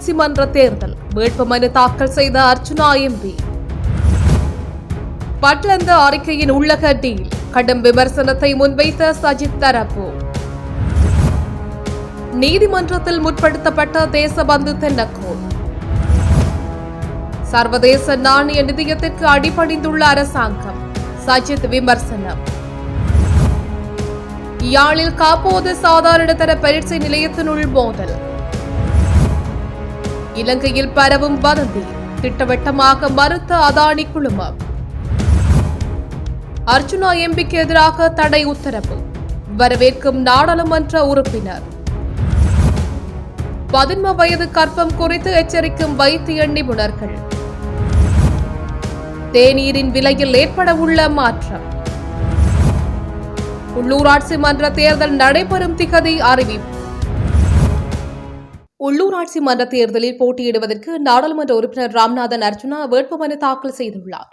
உள்ளாட்சி மன்ற தேர்தல். வேட்புமனு தாக்கல் செய்த அர்ச்சுனா எம்பி. பட்லந்த அறிக்கையின் உள்ளக டீல். கடும் விமர்சனத்தை முன்வைத்த சஜித் தரப்பு. நீதிமன்றத்தில் முற்படுத்தப்பட்ட தேசபந்து தென்னக்கோள் சர்வதேச நாணய நிதியத்திற்கு அடிபணிந்துள்ள அரசாங்கம். சஜித் விமர்சனம். யாழில் காப்போது சாதாரண தர பரீட்சை நிலையத்தினுள் மோதல். இலங்கையில் பரவும் வதந்தி திட்டவட்டமாக மறுத்த அதானி குழுமம். அர்ஜுனா எம்பிக்கு எதிராக தடை உத்தரவு. வரவேற்கும் நாடாளுமன்ற உறுப்பினர். பதின்ம வயது கற்பம் குறித்து எச்சரிக்கும் வைத்திய நிபுணர்கள். தேநீரின் விலையில் ஏற்பட உள்ள மாற்றம். உள்ளூராட்சி மன்ற தேர்தல் நடைபெறும் திகதி அறிவிப்பு. உள்ளூராட்சி மன்ற தேர்தலில் போட்டியிடுவதற்கு நாடாளுமன்ற உறுப்பினர் ராம்நாதன் அர்ஜுனா வேட்புமனு தாக்கல் செய்துள்ளார்.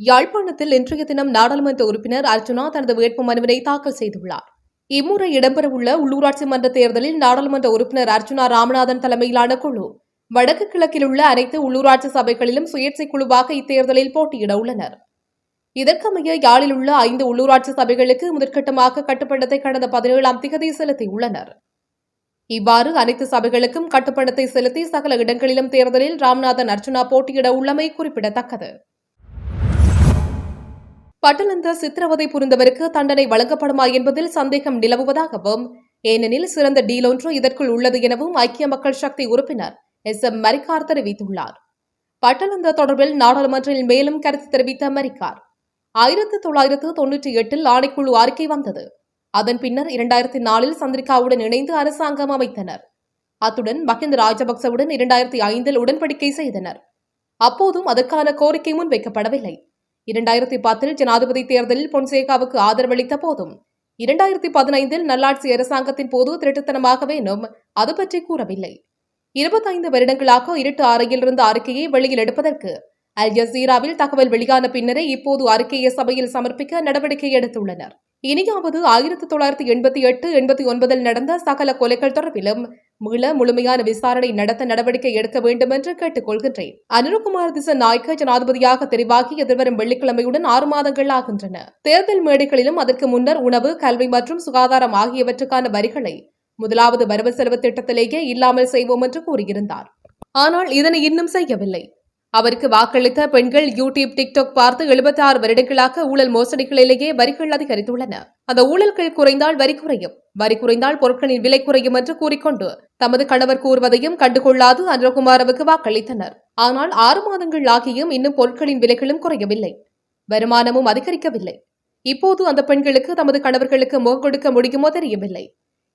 யாழ்ப்பாணத்தில் இன்றைய தினம் நாடாளுமன்ற உறுப்பினர் அர்ஜுனா தனது வேட்புமனுவினை தாக்கல் செய்துள்ளார். இம்முறை இடம்பெறவுள்ள உள்ளூராட்சி மன்ற தேர்தலில் நாடாளுமன்ற உறுப்பினர் அர்ஜுனா ராமநாதன் தலைமையிலான குழு வடக்கு கிழக்கில் உள்ள அனைத்து உள்ளூராட்சி சபைகளிலும் சுயேட்சை குழுவாக இத்தேர்தலில் போட்டியிட உள்ளனர். இதற்கமைய யாழில் உள்ள ஐந்து உள்ளூராட்சி சபைகளுக்கு முதற்கட்டமாக கட்டுப்பட்டத்தை கடந்த பதினேழாம் திகதி செலுத்தியுள்ளனர். இவ்வாறு அனைத்து சபைகளுக்கும் கட்டுப்பணத்தை செலுத்தி சகல இடங்களிலும் தேர்தலில் ராம்நாதன் அர்ஜுனா போட்டியிட உள்ளமை குறிப்பிடத்தக்கது. பட்டலந்த சித்திரவதை புரிந்தவருக்கு தண்டனை வழங்கப்படுமா என்பதில் சந்தேகம் நிலவுவதாகவும் ஏனெனில் சிறந்த டீல் ஒன்று இதற்குள் உள்ளது எனவும் ஐக்கிய மக்கள் சக்தி உறுப்பினர் எஸ். எம். மரிக்கார் தெரிவித்துள்ளார். பட்டலந்த தொடர்பில் நாடாளுமன்றில் மேலும் கருத்து தெரிவித்த மரிக்கார் ஆயிரத்து தொள்ளாயிரத்து தொன்னூற்றி எட்டில் ஆணைக்குழு அறிக்கை வந்தது. அதன் பின்னர் இரண்டாயிரத்தி நாலில் சந்திரிகாவுடன் இணைந்து அரசாங்கம் அமைத்தனர். அத்துடன் மஹிந்த ராஜபக்சவுடன் இரண்டாயிரத்தி ஐந்தில் உடன்படிக்கை செய்தனர். அப்போதும் அதற்கான கோரிக்கை முன்வைக்கப்படவில்லை. இரண்டாயிரத்தி பத்தில் ஜனாதிபதி தேர்தலில் பொன்சேகாவுக்கு ஆதரவளித்த போதும் இரண்டாயிரத்தி பதினைந்தில் நல்லாட்சி அரசாங்கத்தின் போது திருட்டுத்தனமாகவேனும் அது பற்றி கூறவில்லை. இருபத்தைந்து வருடங்களாக இருட்டு அறையிலிருந்த அறிக்கையை வெளியில் எடுப்பதற்கு அல் ஜசீராவில் தகவல் வெளியான பின்னரே இப்போது அறிக்கையை சபையில் சமர்ப்பிக்க நடவடிக்கை எடுத்துள்ளனர். இனியாவது ஆயிரத்தி தொள்ளாயிரத்தி எண்பத்தி எட்டு எண்பத்தி ஒன்பதில் நடந்த சகல கொலைகள் தொடர்பிலும் மீள முழுமையான விசாரணை நடத்த நடவடிக்கை எடுக்க வேண்டும் என்று கேட்டுக் கொள்கின்றேன் அனுருகுமார் திச நாயக்க ஜனாதிபதியாக தெரிவாகி எதிர்வரும் வெள்ளிக்கிழமையுடன் ஆறு மாதங்கள் ஆகின்றன. தேர்தல் மேடைகளிலும் அதற்கு முன்னர் உணவு கல்வி மற்றும் சுகாதாரம் ஆகியவற்றுக்கான வரிகளை முதலாவது வரவு செலவு திட்டத்திலேயே இல்லாமல் செய்வோம் என்று கூறியிருந்தார். ஆனால் இதனை இன்னும் செய்யவில்லை. அவருக்கு வாக்களித்த பெண்கள் யூடியூப் டிக்டாக் பார்த்து எழுபத்தி ஆறு வருடங்களாக ஊழல் மோசடிகளிலேயே வரிகள் அதிகரித்துள்ளன. அந்த ஊழல்கள் குறைந்தால் வரி குறையும். வரி குறைந்தால் பொருட்களின் விலை குறையும் என்று கூறிக்கொண்டு தமது கணவர் கூறுவதையும் கண்டுகொள்ளாது அன்றகுமாரவுக்கு வாக்களித்தனர். ஆனால் ஆறு மாதங்கள் ஆகியும் இன்னும் பொருட்களின் விலைகளும் குறையவில்லை. வருமானமும் அதிகரிக்கவில்லை. இப்போது அந்த பெண்களுக்கு தமது கணவர்களுக்கு முகம் கொடுக்க முடியுமோ தெரியவில்லை.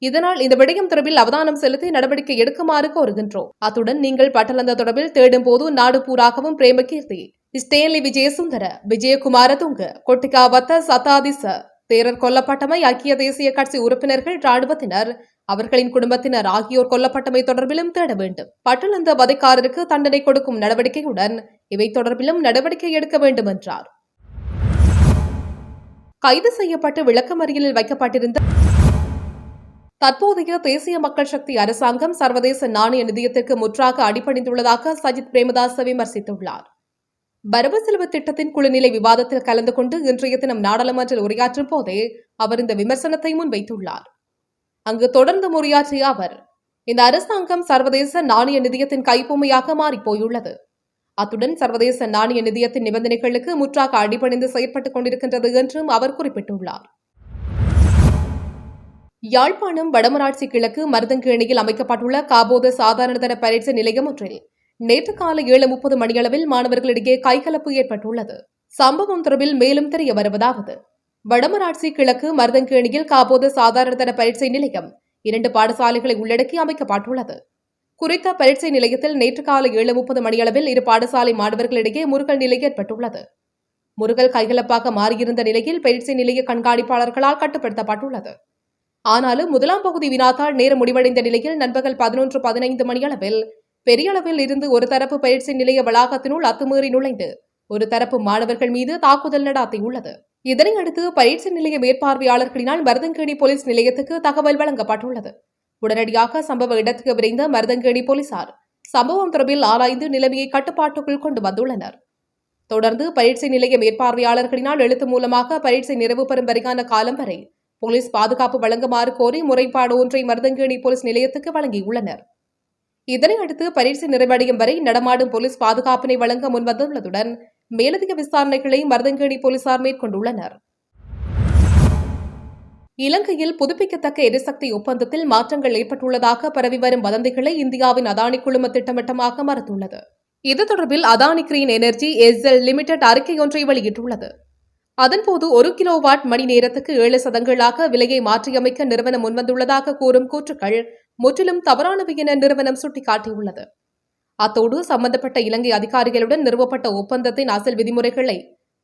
இதனால் இந்த விடயம் தொடர்பில் அவதானம் செலுத்தி நடவடிக்கை எடுக்குமாறு கோருகின்றோம். அத்துடன் நீங்கள் பட்டலந்த தொடர்பில் தேடும் போது நாடு பூராகவும் பிரேமகீர்த்தி ஸ்டேன்லி விஜயசுந்தர விஜயகுமார துங்க கொட்டிகாவத்த சதாதிச தேரர் கொல்லப்பட்டமை ஐக்கிய தேசிய கட்சி உறுப்பினர்கள் ராணுவத்தினர் அவர்களின் குடும்பத்தினர் ஆகியோர் கொல்லப்பட்டமை தொடர்பிலும் தேட வேண்டும். பட்டலந்த வதைக்காரருக்கு தண்டனை கொடுக்கும் நடவடிக்கையுடன் இவை தொடர்பிலும் நடவடிக்கை எடுக்க வேண்டும் என்றார் கைது செய்யப்பட்டு விளக்கமறியலில் வைக்கப்பட்டிருந்த தற்போதைய தேசிய மக்கள் சக்தி அரசாங்கம் சர்வதேச நாணய நிதியத்திற்கு முற்றாக அடிபணிந்துள்ளதாக சஜித் பிரேமதாஸ் விமர்சித்துள்ளார். வரவு செலவு திட்டத்தின் குழுநிலை விவாதத்தில் கலந்து கொண்டு இன்றைய தினம் நாடாளுமன்றில் உரையாற்றும் போதே அவர் இந்த விமர்சனத்தை முன்வைத்துள்ளார். அங்கு தொடர்ந்து உரையாற்றிய அவர் இந்த அரசாங்கம் சர்வதேச நாணய நிதியத்தின் கைப்பொம்மையாக மாறிப்போயுள்ளது. அத்துடன் சர்வதேச நாணய நிதியத்தின் நிபந்தனைகளுக்கு முற்றாக அடிபணிந்து செயற்பட்டுக் கொண்டிருக்கின்றது என்றும் அவர் குறிப்பிட்டுள்ளார். யாழ்ப்பாணம் வடமராட்சி கிழக்கு மருதங்கேணியில் அமைக்கப்பட்டுள்ள காபோத சாதாரணதர பரீட்சை நிலையம் ஒன்றில் நேற்று காலை ஏழு முப்பது மணியளவில் மாணவர்களிடையே கைகலப்பு ஏற்பட்டுள்ளது. சம்பவம் தொடர்பில் மேலும் தெரிய வருவதாவது வடமராட்சி கிழக்கு மருதங்கேணியில் காபோத சாதாரணதர பரீட்சை நிலையம் இரண்டு பாடசாலைகளை உள்ளடக்கி அமைக்கப்பட்டுள்ளது. குறித்த பரீட்சை நிலையத்தில் நேற்று காலை ஏழு முப்பது மணியளவில் இரு பாடசாலை மாணவர்களிடையே முருகல் நிலை ஏற்பட்டுள்ளது. முருகல் கைகலப்பாக மாறியிருந்த நிலையில் பரீட்சை நிலைய கண்காணிப்பாளர்களால் கட்டுப்படுத்தப்பட்டுள்ளது. ஆனாலும் முதலாம் பகுதி வினாத்தால் நேரம் முடிவடைந்த நிலையில் நண்பகல் பதினொன்று பதினைந்து மணியளவில் பெரிய அளவில் இருந்து ஒரு தரப்பு பயிற்சி நிலைய வளாகத்தினுள் அத்துமீறி நுழைந்து ஒரு தரப்பு மாணவர்கள் மீது தாக்குதல் நடாத்தியுள்ளது. இதனையடுத்து பயிற்சி நிலைய மேற்பார்வையாளர்களினால் மருதங்கேணி போலீஸ் நிலையத்துக்கு தகவல் வழங்கப்பட்டுள்ளது. உடனடியாக சம்பவ இடத்துக்கு விரைந்த மருதங்கேணி போலீசார் சம்பவம் தொடர்பில் ஆராய்ந்து நிலைமையை கட்டுப்பாட்டுக்குள் கொண்டு வந்துள்ளனர். தொடர்ந்து பயிற்சி நிலைய மேற்பார்வையாளர்களினால் எழுத்து மூலமாக பயிற்சி நிறைவு பெறும் வரைக்கான காலம் வரை போலீஸ் பாதுகாப்பு வழங்குமாறு கோரி முறைப்பாடு ஒன்றை மருதங்கேணி போலீஸ் நிலையத்துக்கு வழங்கியுள்ளனர். இதனையடுத்து பரீட்சை நிறைவடையும் வரை நடமாடும் போலீஸ் பாதுகாப்பினை வழங்க முன்வந்துள்ளதுடன் மேலதிக விசாரணைகளை மருதங்கேணி போலீசார் மேற்கொண்டுள்ளனர். இலங்கையில் புதுப்பிக்கத்தக்க எரிசக்தி ஒப்பந்தத்தில் மாற்றங்கள் ஏற்பட்டுள்ளதாக பரவி வரும் வதந்திகளை இந்தியாவின் அதானி குழும திட்டவட்டமாக மறுத்துள்ளது. இது தொடர்பில் Adani green energy SL limited அறிக்கை ஒன்றை வெளியிட்டுள்ளது. அதன்போது ஒரு கிலோவாட் மணி நேரத்துக்கு ஏழு சதங்களாக விலையை மாற்றியமைக்க நிறுவனம் முன்வந்துள்ளதாக கூறும் கூற்றுக்கள் முற்றிலும் தவறானவை என நிறுவனம் சுட்டிக்காட்டியுள்ளது. அத்தோடு சம்பந்தப்பட்ட இலங்கை அதிகாரிகளுடன் நிறுவப்பட்ட ஒப்பந்தத்தின் அசல் விதிமுறைகளை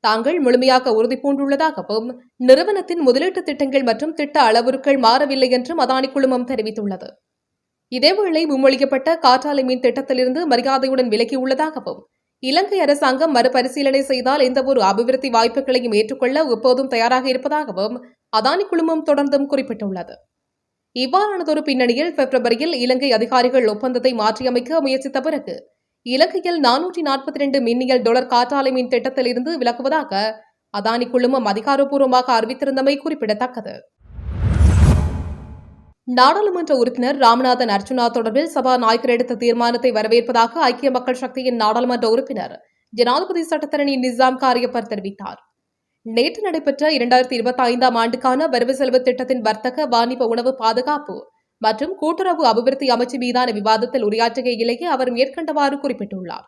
தாங்கள் முழுமையாக உறுதி பூண்டுள்ளதாகவும் நிறுவனத்தின் முதலீட்டு திட்டங்கள் மற்றும் திட்ட அளவுருக்கள் மாறவில்லை என்றும் அதானி குழுமம் தெரிவித்துள்ளது. இதேவேளை முன்மொழிக்கப்பட்ட காற்றாலை மீன் திட்டத்திலிருந்து மரியாதையுடன் விலகியுள்ளதாகவும் இலங்கை அரசாங்கம் மறுபரிசீலனை செய்தால் எந்தவொரு அபிவிருத்தி வாய்ப்புகளையும் ஏற்றுக்கொள்ள எப்போதும் தயாராக இருப்பதாகவும் அதானி குழுமம் தொடர்ந்தும் குறிப்பிட்டுள்ளது. இவ்வாறானதொரு பின்னணியில் பிப்ரவரியில் இலங்கை அதிகாரிகள் ஒப்பந்தத்தை மாற்றியமைக்க முயற்சித்த பிறகு இலங்கையில் நானூற்றி நாற்பத்தி ரெண்டு மின்னியல் டொலர் காற்றாலை மின் திட்டத்திலிருந்து விலகுவதாக அதானி குழுமம் அதிகாரப்பூர்வமாக அறிவித்திருந்தமை குறிப்பிடத்தக்கது. நாடாளுமன்ற உறுப்பினர் ராமநாதன் அர்ஜுனா தொடர்பில் சபாநாயகர் எடுத்த தீர்மானத்தை வரவேற்பதாக ஐக்கிய மக்கள் சக்தியின் நாடாளுமன்ற உறுப்பினர் ஜனாதிபதி சட்டத்தரணி நிசாம் காரியப்பர் தெரிவித்தார். நேற்று நடைபெற்ற இரண்டாயிரத்தி இருபத்தி ஐந்தாம் ஆண்டுக்கான வரவு செலவு திட்டத்தின் வர்த்தக வாணிப உணவு பாதுகாப்பு மற்றும் கூட்டுறவு அபிவிருத்தி அமைச்சு மீதான விவாதத்தில் உரையாற்றுகையிலேயே அவர் மேற்கண்டவாறு குறிப்பிட்டுள்ளார்.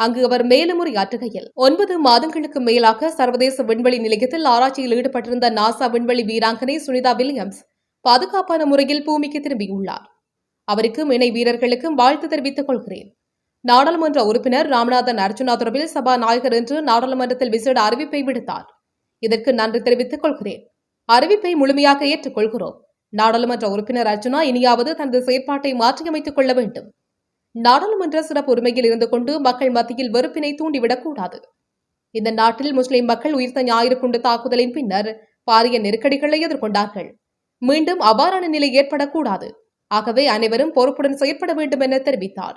அங்கு அவர் மேலும் உரையாற்றுகையில் ஒன்பது மாதங்களுக்கு மேலாக சர்வதேச விண்வெளி நிலையத்தில் ஆராய்ச்சியில் ஈடுபட்டிருந்த நாசா விண்வெளி வீராங்கனை சுனிதா வில்லியம்ஸ் பாதுகாப்பான முறையில் பூமிக்கு திரும்பியுள்ளார். அவருக்கும் இணை வீரர்களுக்கும் வாழ்த்து தெரிவித்துக் கொள்கிறேன். நாடாளுமன்ற உறுப்பினர் ராமநாதன் அர்ஜுனா தொடர்பில் சபாநாயகர் என்று நாடாளுமன்றத்தில் விசேட அறிவிப்பை விடுத்தார். இதற்கு நன்றி தெரிவித்துக் கொள்கிறேன். அறிவிப்பை முழுமையாக ஏற்றுக்கொள்கிறோம். நாடாளுமன்ற உறுப்பினர் அர்ஜுனா இனியாவது தனது செயற்பாட்டை மாற்றியமைத்துக் கொள்ள வேண்டும். நாடாளுமன்ற சிறப்பு உரிமையில் இருந்து கொண்டு மக்கள் மத்தியில் வெறுப்பினை தூண்டிவிடக்கூடாது இந்த நாட்டில் முஸ்லிம் மக்கள் உயிர்த்த ஞாயிறு குண்டு தாக்குதலின் பின்னர் பாரிய நெருக்கடிகளை எதிர்கொண்டார்கள். மீண்டும் அபாரண நிலை ஏற்படக்கூடாது. ஆகவே அனைவரும் பொறுப்புடன் செயற்பட வேண்டும் என தெரிவித்தார்.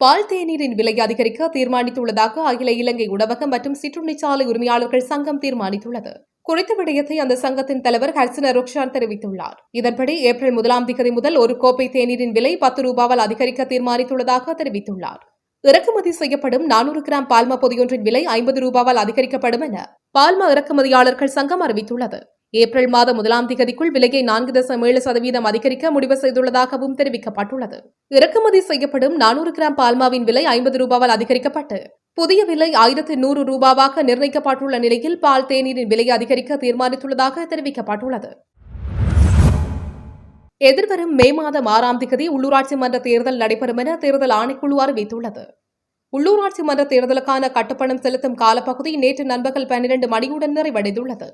பால் தேநீரின் விலை அதிகரிக்க தீர்மானித்துள்ளதாக அகில இலங்கை உணவகம் மற்றும் சிற்றுண்டிச்சாலை உரிமையாளர்கள் சங்கம் தீர்மானித்துள்ளது. குறித்த விடயத்தை அந்த சங்கத்தின் தலைவர் ஹர்சன ருக்ஷான் தெரிவித்துள்ளார். இதன்படி ஏப்ரல் முதலாம் திகதி முதல் ஒரு கோப்பை தேநீரின் விலை பத்து ரூபாவால் அதிகரிக்க தீர்மானித்துள்ளதாக தெரிவித்துள்ளார். இறக்குமதி செய்யப்படும் நானூறு கிராம் பால்மா பொதியொன்றின் விலை ஐம்பது ரூபாவால் அதிகரிக்கப்படும் என பால்மா இறக்குமதியாளர்கள் சங்கம் அறிவித்துள்ளது. ஏப்ரல் மாதம் முதலாம் திகதிக்குள் விலையை நான்கு தசம் ஏழு சதவீதம் அதிகரிக்க முடிவு செய்துள்ளதாகவும் தெரிவிக்கப்பட்டுள்ளது. இறக்குமதி செய்யப்படும் நானூறு கிராம் பால்மாவின் விலை ஐம்பது ரூபாவால் அதிகரிக்கப்பட்டு புதிய விலை ஆயிரத்து நூறு ரூபாவாக நிர்ணயிக்கப்பட்டுள்ள நிலையில் பால் தேநீரின் விலையை அதிகரிக்க தீர்மானித்துள்ளதாக தெரிவிக்கப்பட்டுள்ளது. எதிர்வரும் மே மாதம் ஆறாம் திகதி உள்ளூராட்சி மன்ற தேர்தல் நடைபெறும் என தேர்தல் ஆணைக்குழு அறிவித்துள்ளது. உள்ளூராட்சி மன்ற தேர்தலுக்கான கட்டுப்பணம் செலுத்தும் காலப்பகுதி நேற்று நண்பகல் பன்னிரண்டு மணியுடன் நிறைவடைந்துள்ளது.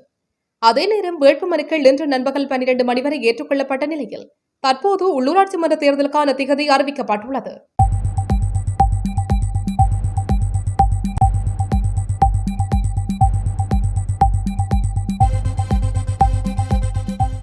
அதே நேரம் வேட்புமனுக்கள் இன்று நண்பகல் பன்னிரண்டு மணி வரை ஏற்றுக்கொள்ளப்பட்ட நிலையில் தற்போது உள்ளூராட்சி மன்ற தேர்தலுக்கான திகதி அறிவிக்கப்பட்டுள்ளது.